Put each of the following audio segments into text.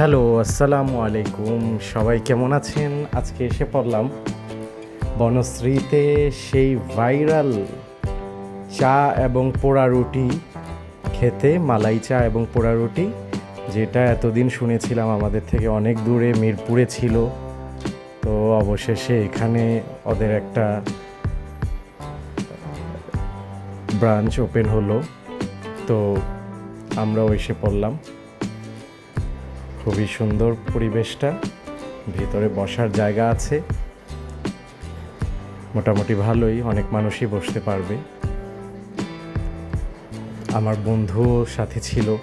Hello, আসসালামু আলাইকুম। সবাই কেমন আছেন? আজকে এসে পড়লাম বনশ্রীতে সেই ভাইরাল চা এবং পোড়া রুটি খেতে, মালাই চা এবং পোড়া রুটি, যেটা এতদিন শুনেছিলাম আমাদের থেকে অনেক দূরে মিরপুরে ছিল। তো অবশেষে এখানে ওদের একটা ব্রাঞ্চ ওপেন হলো। তো আমরাও এসে পড়লাম। খুবই সুন্দর পরিবেশটা। ভিতরে বসার জায়গা আছে। মোটামুটি ভালোই, অনেক মানুষই বসতে পারবে। আমার বন্ধুও সাথে ছিল।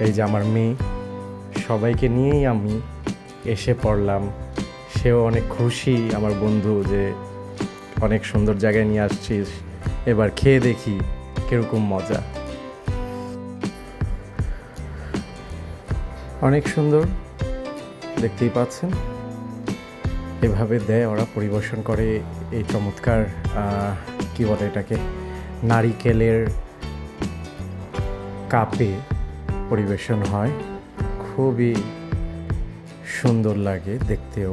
এই যে আমার মেয়ে। সবাইকে নিয়েই আমি এসে পড়লাম। সেও অনেক খুশি, আমার বন্ধু, যে অনেক সুন্দর জায়গায় নিয়ে আসছিস। এবার খেয়ে দেখি কীরকম মজা। অনেক সুন্দর, দেখতেই পাচ্ছেন। এভাবে দেয়, ওরা পরিবেশন করে এই চমৎকার কি বলে এটাকে, নারিকেলের কাপে পরিবেশন হয়। খুবই সুন্দর লাগে দেখতেও।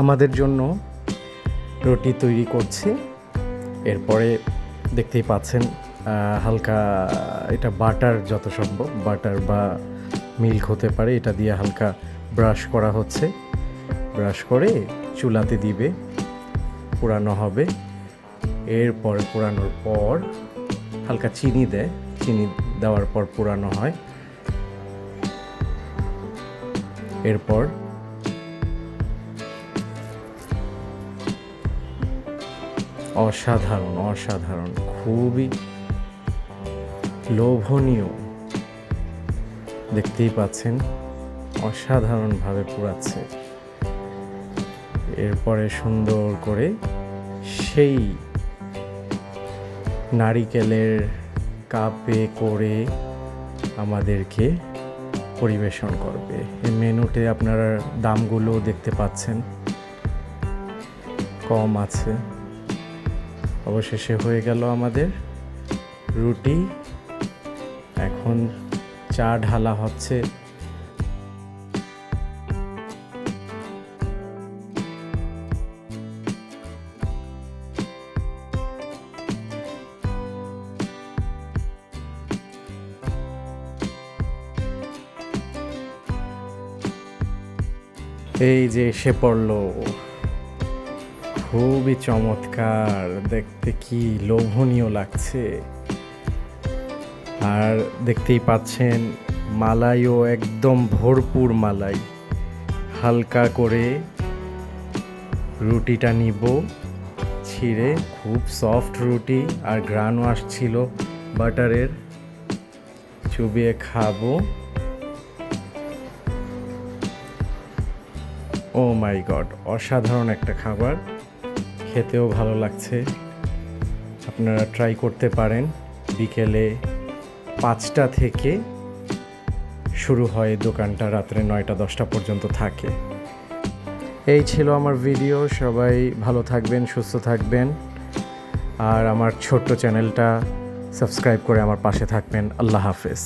আমাদের জন্য রুটি তৈরি করছে। এরপরে দেখতেই পাচ্ছেন হালকা এটা বাটার যত সম্ভব, বাটার বা মিল্ক হতে পারে, এটা দিয়ে হালকা ব্রাশ করা হচ্ছে। ব্রাশ করে চুলাতে দিবে পোড়ানো হবে। এরপর পোড়ানোর পর হালকা চিনি দেয়, চিনি দেওয়ার পর পোড়ানো হয়। এরপর অসাধারণ অসাধারণ, খুবই লোভনীয়। দেখতেই পাচ্ছেন, অসাধারণভাবে পুরাচ্ছে এরপরে সুন্দর করে সেই নারিকেলের কাপে করে আমাদেরকে পরিবেশন করবে। এই মেনুতে আপনারা দামগুলো দেখতে পাচ্ছেন। কম আছে। অবশেষে হয়ে গেল আমাদের রুটি। এখন চা ঢালা হচ্ছে। এই যে এসে পড়ল। খুবই চমৎকার। দেখতে কি লোভনীয় লাগছে। আর দেখতেই পাচ্ছেন, মালাইও একদম ভরপুর মালাই। হালকা করে রুটিটা নিব। ছিঁড়ে খুব সফট রুটি আর গ্রানও আসছিল বাটারের। চুবিয়ে খাব। ও মাই গড, অসাধারণ একটা খাবার। খেতেও ভালো লাগছে। আপনারা ট্রাই করতে পারেন। বিকেলে পাঁচটা থেকে শুরু হয় দোকানটা, রাত্রে নয়টা, দশটা পর্যন্ত থাকে। এই ছিল আমার ভিডিও সবাই ভালো থাকবেন, সুস্থ থাকবেন। আর আমার ছোট্ট চ্যানেলটা সাবস্ক্রাইব করে আমার পাশে থাকবেন। আল্লাহ হাফেজ।